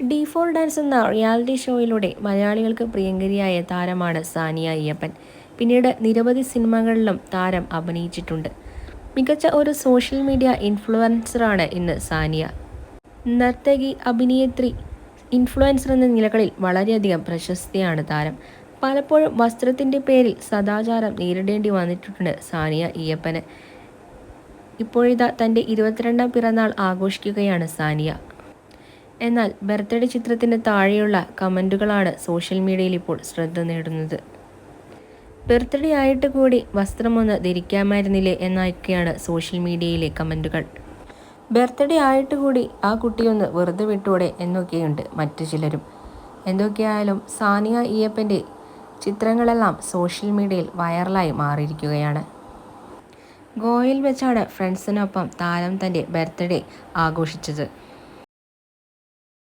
D four dance എന്ന reality ഷോയിലൂടെ മലയാളികൾക്ക് പ്രിയങ്കരിയായ താരമാണ് സാനിയ അയ്യപ്പൻ. പിന്നീട് നിരവധി സിനിമകളിലും താരം അഭിനയിച്ചിട്ടുണ്ട്. മികച്ച ഒരു സോഷ്യൽ മീഡിയ ഇൻഫ്ലുവൻസറാണ് ഇന്ന് സാനിയ. നർത്തകി അഭിനേത്രി ഇൻഫ്ലുവൻസർ എന്ന നിലകളിൽ വളരെയധികം പ്രശസ്തിയാണ് താരം. പലപ്പോഴും വസ്ത്രത്തിന്റെ പേരിൽ സദാചാരം നേരിടേണ്ടി വന്നിട്ടുണ്ട് സാനിയ അയ്യപ്പന്. ഇപ്പോഴിതാ തന്റെ ഇരുപത്തിരണ്ടാം പിറന്നാൾ ആഘോഷിക്കുകയാണ് സാനിയ. എന്നാൽ ബർത്ത്ഡേ ചിത്രത്തിന് താഴെയുള്ള കമന്റുകളാണ് സോഷ്യൽ മീഡിയയിൽ ഇപ്പോൾ ശ്രദ്ധ നേടുന്നത്. ബർത്ത്ഡേ ആയിട്ട് കൂടി വസ്ത്രമൊന്ന് ധരിക്കാമായിരുന്നില്ലേ എന്നൊക്കെയാണ് സോഷ്യൽ മീഡിയയിലെ കമന്റുകൾ ബർത്ത്ഡേ ആയിട്ട് കൂടി ആ കുട്ടിയൊന്ന് വെറുതെ വിട്ടൂടെ എന്നൊക്കെയുണ്ട് മറ്റു ചിലരും. എന്തൊക്കെയായാലും സാനിയ ഈയപ്പന്റെ ചിത്രങ്ങളെല്ലാം സോഷ്യൽ മീഡിയയിൽ വൈറലായി മാറിയിരിക്കുകയാണ്. ഗോവയിൽ വെച്ചാണ് ഫ്രണ്ട്സിനൊപ്പം താരം തന്റെ ബർത്ത്ഡേ ആഘോഷിച്ചത്.